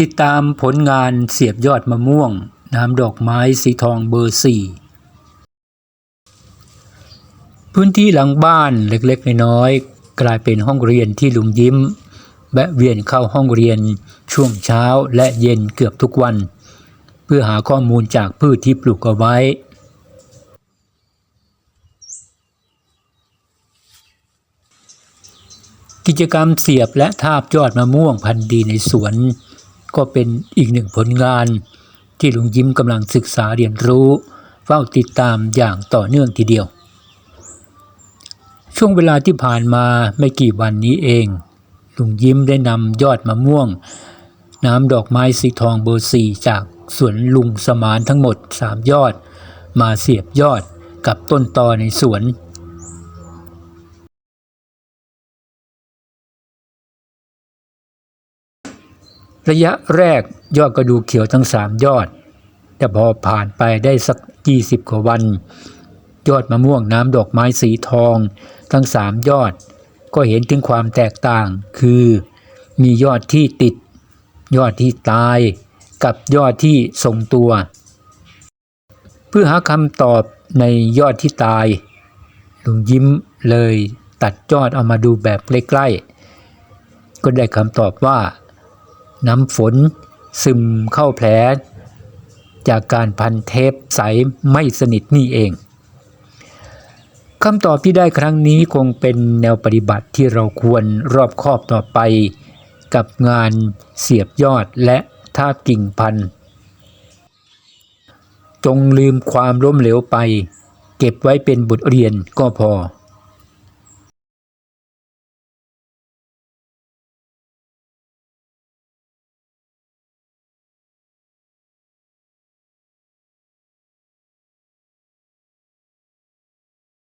ติดตามผลงานเสียบยอดมะม่วง น้ำดอกไม้สีทองเบอร์สี่พื้นที่หลังบ้านเล็กๆ น้อยๆ กลายเป็นห้องเรียนที่ลุงยิ้มแวะเวียนเข้าห้องเรียนช่วงเช้าและเย็นเกือบทุกวัน เพื่อหาข้อมูลจากพืชที่ปลูกเอาไว้ กิจกรรมเสียบและทาบยอดมะม่วงพันธุ์ดีในสวน ก็เป็นอีกหนึ่งผลงานที่ลุงยิ้มกำลังศึกษาเรียนรู้ เฝ้าติดตามอย่างต่อเนื่องทีเดียว ช่วงเวลาที่ผ่านมาไม่กี่วันนี้เอง ลุงยิ้มได้นำยอดมะม่วง น้ำดอกไม้สีทองเบอร์สี่จากสวนลุงสมานทั้งหมดสามยอด มาเสียบยอดกับต้นตอในสวน ระยะแรกยอดก็ดูเขียวทั้งสามยอด แต่พอผ่านไปได้สักยี่สิบกว่าวัน ยอดมะม่วงน้ำดอกไม้สีทอง ทั้งสามยอด ก็เห็นถึงความแตกต่าง คือมียอดที่ติด ยอดที่ตาย กับยอดที่ทรงตัว เพื่อหาคำตอบในยอดที่ตาย ลุงยิ้มเลยตัดยอดเอามาดูแบบใกล้ๆก็ได้คำตอบว่า น้ำฝนซึมเข้าแผล จากการพันเทปใสไม่สนิทนี่เองคำตอบที่ได้ครั้งนี้คงเป็นแนวปฏิบัติที่เราควรรอบคอบต่อไป กับงานเสียบยอดและทาบกิ่งพัน จงลืมความล้มเหลวไป เก็บไว้เป็นบทเรียนก็พอ